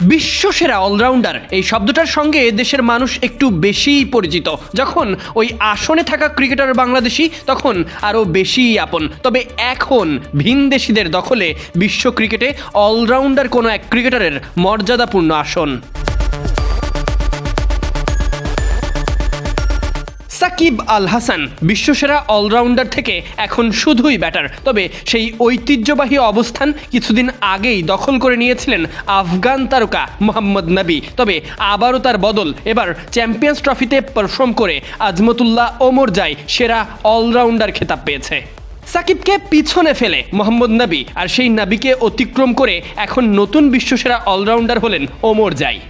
বিশ্বসেরা allrounder. এই শব্দটার সঙ্গে দেশের মানুষ একটু বেশিই পরিচিত। যখন ওই আসনে থাকা ক্রিকেটার বাংলাদেশি, তখন আরও বেশিই আপন। তবে এখন ভিনদেশিদের দখলে বিশ্ব ক্রিকেটে অলরাউন্ডার কোনো এক ক্রিকেটারের মর্যাদাপূর্ণ আসন। সাকিব আল হাসান বিশ্বসেরা অলরাউন্ডার থেকে এখন শুধুই ব্যাটার। তবে সেই ঐতিহ্যবাহী অবস্থান কিছুদিন আগেই দখল করে নিয়েছিলেন আফগান তারকা মোহাম্মদ নবী। তবে আবারও তার বদল। এবার চ্যাম্পিয়ন্স ট্রফিতে পারফর্ম করে আজমতুল্লাহ ওমর যায় সেরা অলরাউন্ডার খেতাব পেয়েছে। সাকিবকে পিছনে ফেলে মোহাম্মদ নবী আর সেই নবীকে অতিক্রম করে এখন নতুন বিশ্বসেরা অলরাউন্ডার হলেন ওমর যায়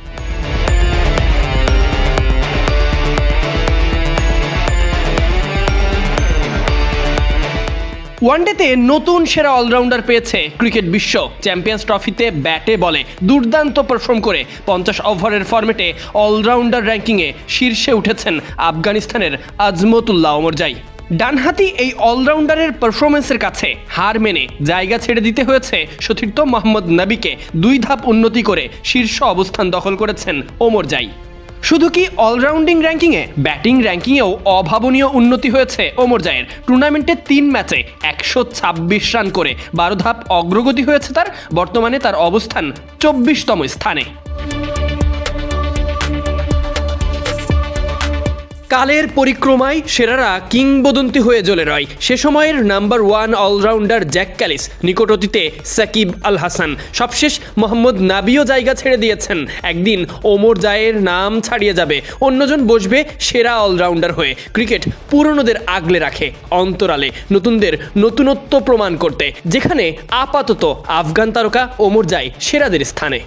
ওয়ানডেতে নতুন সেরা অলরাউন্ডার পেয়েছে ক্রিকেট বিশ্ব। চ্যাম্পিয়ন্স ট্রফিতে ব্যাটে বলে দুর্দান্ত পারফর্ম করে পঞ্চাশ ওভারের ফরম্যাটে অলরাউন্ডার র্যাঙ্কিংয়ে শীর্ষে উঠেছেন আফগানিস্তানের আজমতুল্লাহ ওমরজাই ডানহাতি এই অলরাউন্ডারের পারফরমেন্সের কাছে হার মেনে জায়গা ছেড়ে দিতে হয়েছে সতীর্থ মোহাম্মদ নবীকে। দুই ধাপ উন্নতি করে শীর্ষ অবস্থান দখল করেছেন ওমর ওমরজাই শুধু কি অলরাউন্ডিং র্যাঙ্কিংয়ে ব্যাটিং র্যাঙ্কিংয়েও অভাবনীয় উন্নতি হয়েছে। ওমর জায়ের টুর্নামেন্টে তিন ম্যাচে একশো ছাব্বিশ রান করে। বারো ধাপ অগ্রগতি হয়েছে তার। বর্তমানে তার অবস্থান চব্বিশতম স্থানে। কালের পরিক্রমায় সেরারা কিংবদন্তি হয়ে জ্বলে রয়। সে সময়ের number one allrounder Jack Kallis নিকট অতীতে সাকিব আল হাসান, সবশেষ মোহাম্মদ নাবিও জায়গা ছেড়ে দিয়েছেন। একদিন ওমর জায়ের নাম ছাড়িয়ে যাবে, অন্যজন বসবে সেরা অলরাউন্ডার হয়ে। ক্রিকেট পুরনোদের আগলে রাখে, অন্তরালে নতুনদের নতুনত্ব প্রমাণ করতে, যেখানে আপাতত আফগান তারকা ওমর যায় সেরাদের স্থানে।